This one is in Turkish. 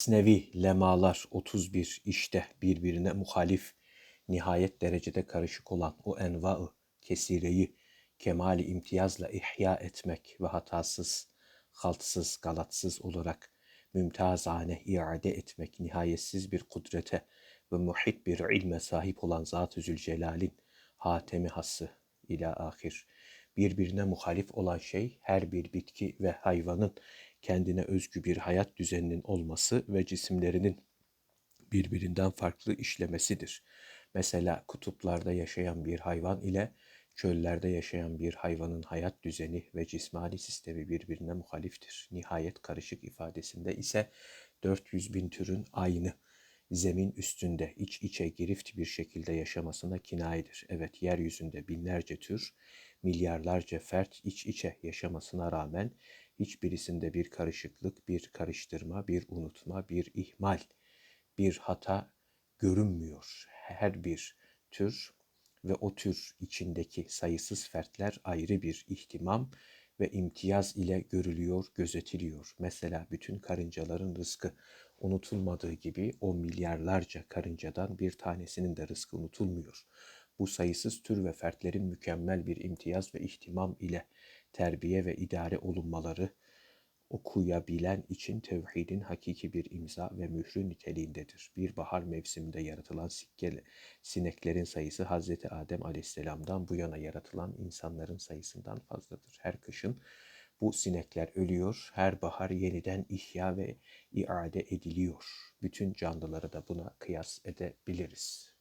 Mesnevi lemalar 31 işte birbirine muhalif, nihayet derecede karışık olan o enva-ı kesireyi kemali imtiyazla ihya etmek ve hatasız, haltsız, galatsız olarak mümtazane iade etmek nihayetsiz bir kudrete ve muhit bir ilme sahip olan Zat-ı Zülcelal'in hatemi hası ila ahir. Birbirine muhalif olan şey her bir bitki ve hayvanın kendine özgü bir hayat düzeninin olması ve cisimlerinin birbirinden farklı işlemesidir. Mesela kutuplarda yaşayan bir hayvan ile çöllerde yaşayan bir hayvanın hayat düzeni ve cismani sistemi birbirine muhaliftir. Nihayet karışık ifadesinde ise 400 bin türün aynı zemin üstünde iç içe girift bir şekilde yaşamasına kinayedir. Evet yeryüzünde binlerce tür, milyarlarca fert iç içe yaşamasına rağmen hiçbirisinde bir karışıklık, bir karıştırma, bir unutma, bir ihmal, bir hata görünmüyor. Her bir tür ve o tür içindeki sayısız fertler ayrı bir ihtimam ve imtiyaz ile görülüyor, gözetiliyor. Mesela bütün karıncaların rızkı unutulmadığı gibi o milyarlarca karıncadan bir tanesinin de rızkı unutulmuyor. Bu sayısız tür ve fertlerin mükemmel bir imtiyaz ve ihtimam ile terbiye ve idare olunmaları okuyabilen için tevhidin hakiki bir imza ve mührü niteliğindedir. Bir bahar mevsiminde yaratılan sikkele, sineklerin sayısı Hz. Adem aleyhisselamdan bu yana yaratılan insanların sayısından fazladır. Her kışın bu sinekler ölüyor, her bahar yeniden ihya ve iade ediliyor. Bütün canlıları da buna kıyas edebiliriz.